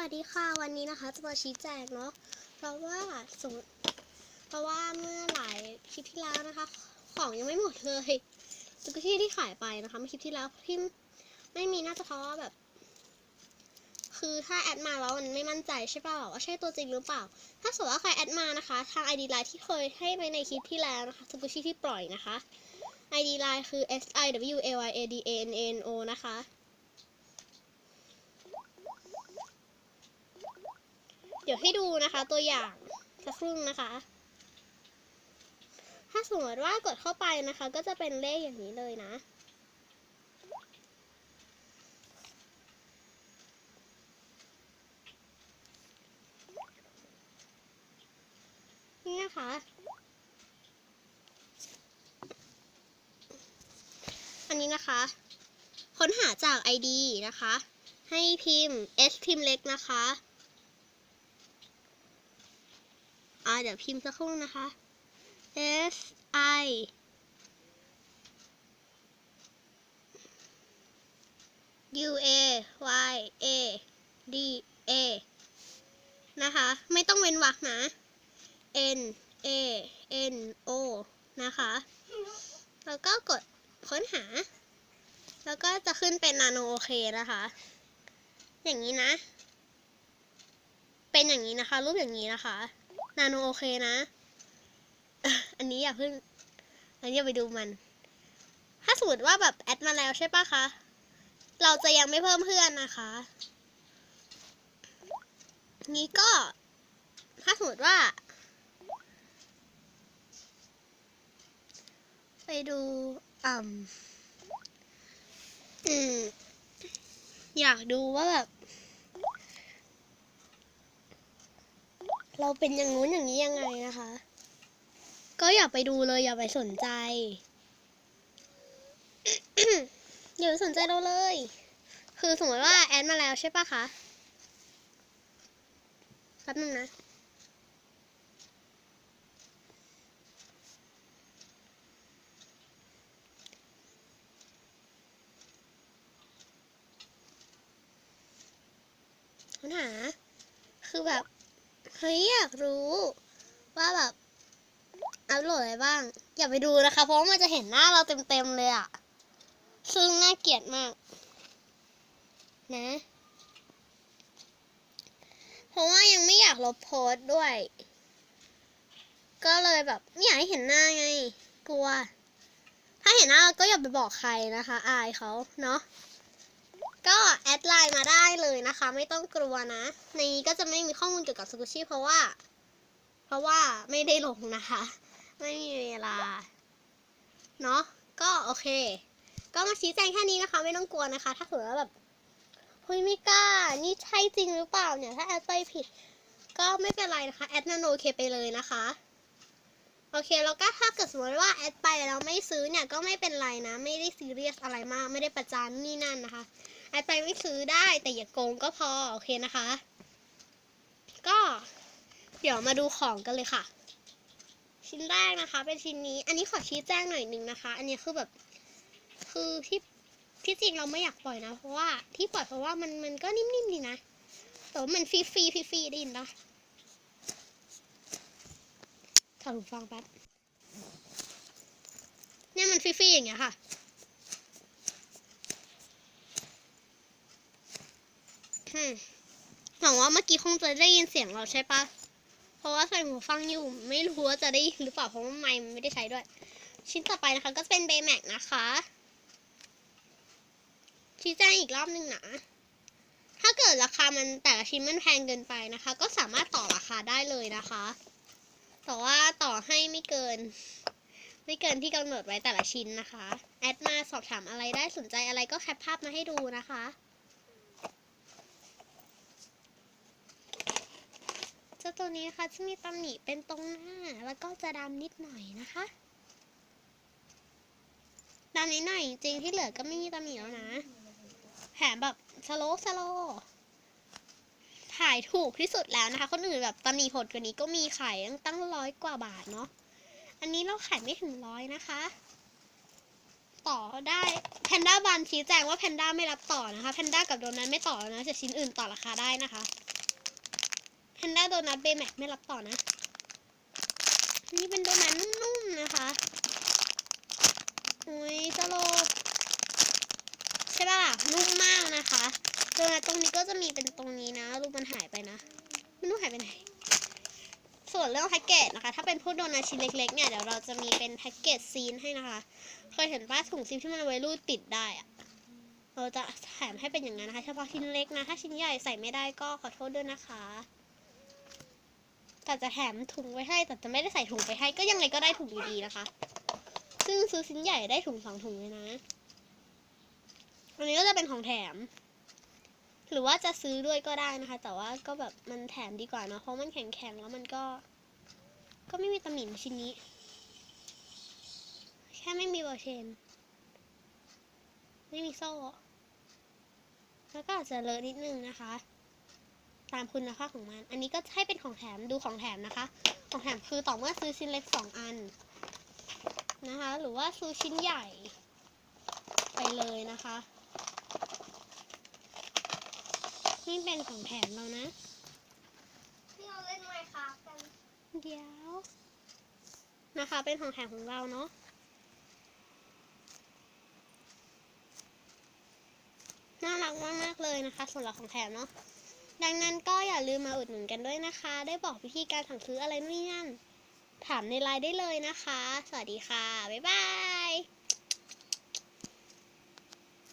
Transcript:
วัสดีค่ะวันนี้นะคะจะมาชี้แจงเนาะเพราะว่าสมเพราะว่าเมื่อหลายคลิปที่แล้วนะคะ ของยังไม่หมดเลยสกุชี่ที่ขายไปนะคะเมื่อคลิปที่แล้วที่ไม่มีน่าจะเพราะว่าแบบ คือถ้าแอดมาแล้วมันไม่มั่นใจใช่เปล่าว่าใช่ตัวจริงหรือเปล่า ถ้าสมมติว่าใครแอดมานะคะ ทาง ID Line ที่เคยให้ไว้ในคลิปที่แล้วนะคะสกุชี่ที่ปล่อยนะคะ ID Line คือ S I W A Y A D A N N O นะคะ เดี๋ยวให้ดูนะคะตัวอย่างสักครู่นะคะ ถ้าสมมติว่ากดเข้าไปนะคะ ก็จะเป็นเลขอย่างนี้เลยนะนี่นะคะอันนี้นะคะ ค้นหาจาก ID นะคะ ให้พิมพ์ S พิมพ์เล็กนะคะ อ่า เดี๋ยวพิมพ์สักครู่นะคะ S I U A Y A D A นะคะ ไม่ต้องเว้นวรรคนะ N A N O นะคะ แล้วก็กดค้นหา แล้วก็จะขึ้นเป็นนาโนโอเคนะคะ อย่างนี้นะ เป็นอย่างนี้นะคะ รูปอย่างนี้นะคะ นาโนโอเคนะ อันนี้อย่าเพิ่ง อันนี้อย่าไปดูมัน ถ้าสมมติว่าแบบแอดมาแล้วใช่ปะคะ เราจะยังไม่เพิ่มเพื่อนนะคะ นี้ก็ ถ้าสมมติว่า ไปดูอ่าอืมอยากดูว่าแบบ เราเป็นอย่างงู้นอย่างนี้ยังไงนะคะ ก็อย่าไปดูเลยอย่าไปสนใจ อย่าไปสนใจเราเลย คือสมมติว่าแอดมาแล้วใช่ปะคะแป๊บนึงนะค้นหา คือแบบ เฮ้ยอยากรู้ ว่าแบบอัพโหลดอะไรบ้าง อย่าไปดูนะคะ เพราะมันจะเห็นหน้าเราเต็มๆเลยอะซึ่งน่าเกลียดมาก นะ เพราะว่ายังไม่อยากลบโพสด้วย ก็เลยแบบไม่อยากให้เห็นหน้าไง กลัว ถ้าเห็นหน้าก็อย่าไปบอกใครนะคะ อายเขาเนาะ ก็แอดไลน์มาได้เลยนะคะ ไม่ต้องกลัวนะ ในนี้ก็จะไม่มีข้อมูลเกี่ยวกับสกุชี่เพราะว่า เพราะว่าไม่ได้ลงนะคะ ไม่มีเวลา เนาะก็โอเค ก็มาชี้แจงแค่นี้นะคะ ไม่ต้องกลัวนะคะ ถ้าเกิดว่าแบบเฮ้ยไม่กล้า นี่ใช่จริงหรือเปล่าเนี่ย ถ้าแอดไปผิด ก็ไม่เป็นไรนะคะ แอดนาโนเคไปเลยนะคะโอเคแล้วก็ถ้าเกิดสมมติว่าแอดไปแล้วไม่ซื้อเนี่ยก็ไม่เป็นไรนะ ไม่ได้ซีเรียสอะไรมาก ไม่ได้ประจานนี่นั่นนะคะ แอไปไม่ซื้อได้แต่อย่าโกงก็พอ โอเคนะคะ ก็ เดี๋ยวมาดูของกันเลยค่ะ ชิ้นแรกนะคะ เป็นชิ้นนี้ อันนี้ขอชี้แจ้งหน่อยหนึ่งนะคะ อันนี้คือแบบ คือที่ที่จริงเราไม่อยากปล่อยนะ เพราะว่าที่ปล่อยเพราะว่ามันมันก็นิ่มๆดีนะแต่ว่ามันฟรีฟรีฟรีฟรีได้ยินปะถอดหูฟังแป๊บเนี่ยมันฟรีฟรีๆอย่างเงี้ยค่ะ อืม หวังว่าเมื่อกี้คงจะได้ยินเสียงเราใช่ปะเพราะว่าใส่หูฟังอยู่ ไม่รู้ว่าจะได้ยินหรือเปล่าเพราะว่าไมค์มันไม่ได้ใช้ด้วย ชิ้นต่อไปนะคะ ก็จะเป็นเบย์แม็กนะคะ ชี้แจงอีกรอบหนึ่งนะถ้าเกิดราคามันแต่ละชิ้นมันแพงเกินไปนะคะ ก็สามารถต่อราคาได้เลยนะคะ แต่ว่าต่อให้ไม่เกิน ไม่เกินที่กำหนดไว้แต่ละชิ้นนะคะ แอดมาสอบถามอะไรได้สนใจอะไรก็แคปภาพมาให้ดูนะคะ เจ้าตัวนี้นะคะจะมีตำหนิเป็นตรงหน้า แล้วก็จะดำนิดหน่อยนะคะดำนิดหน่อยจริงๆที่เหลือก็ไม่มีตำหนิแล้วนะแถมแบบสโลสโลถ่ายถูกที่สุดแล้วนะคะ คนอื่นแบบตำหนิโหดกว่านี้ก็มีขายตั้งตั้งร้อยกว่าบาทเนาะ อันนี้เราขายไม่ถึงร้อยนะคะต่อได้แพนด้าบันชี้แจงว่าแพนด้าไม่รับต่อนะคะแพนด้ากับโดนัทไม่ต่อนะแต่ชิ้นอื่นต่อราคาได้นะคะ แพนด้าโดนัทเบย์แม็กไม่รับต่อนะ นี่เป็นโดนัทนุ่มๆนะคะอุ้ยสโลใช่ป่ะล่ะนุ่มมากนะคะโดนัทตรงนี้ก็จะมีเป็นตรงนี้นะรูปมันหายไปนะไม่รู้หายไปไหนส่วนเรื่องแพ็กเกจนะคะ ถ้าเป็นพวกโดนัทชิ้นเล็กๆเนี่ยเดี๋ยวเราจะมีเป็นแพ็กเกจซีนให้นะคะ เคยเห็นป้าถุงซิปที่มันไว้รูดติดได้อะเราจะแถมให้เป็นอย่างนั้นนะคะ เฉพาะชิ้นเล็กนะ ถ้าชิ้นใหญ่ใส่ไม่ได้ก็ขอโทษด้วยนะคะ แต่จะแถมถุงไว้ให้ แต่จะไม่ได้ใส่ถุงไปให้ ก็ยังไงก็ได้ถุงอยู่ดีนะคะ ซึ่งซื้อชิ้นใหญ่ได้ถุงสองถุงเลยนะ อันนี้ก็จะเป็นของแถม หรือว่าจะซื้อด้วยก็ได้นะคะ แต่ว่าก็แบบมันแถมดีกว่าเนอะเพราะมันแข็งๆแล้วมันก็ ก็ไม่มีตำหนิชิ้นนี้ แค่ไม่มีเบอร์เชน ไม่มีโซ่ แล้วก็อาจจะเลอะนิดนึงนะคะ ตามคุณภาพของมัน อันนี้ก็ให้เป็นของแถมดูของแถมนะคะ ของแถมคือต่อเมื่อซื้อชิ้นเล็กสองอันนะคะ หรือว่าซื้อชิ้นใหญ่ ไปเลยนะคะ นี่เป็นของแถมเรานะที่เราเล่นไมค์ครับกันเดี๋ยวนะคะ เป็นของแถมของเราเนาะน่ารักมากมากๆเลยนะคะสำหรับของแถมเนาะ ดังนั้นก็อย่าลืมมาอุดหนุนกันด้วยนะคะ ได้บอกวิธีการสั่งซื้ออะไรนู่นนี่นั่น ถามในไลน์ได้เลยนะคะ สวัสดีค่ะ บ๊ายบาย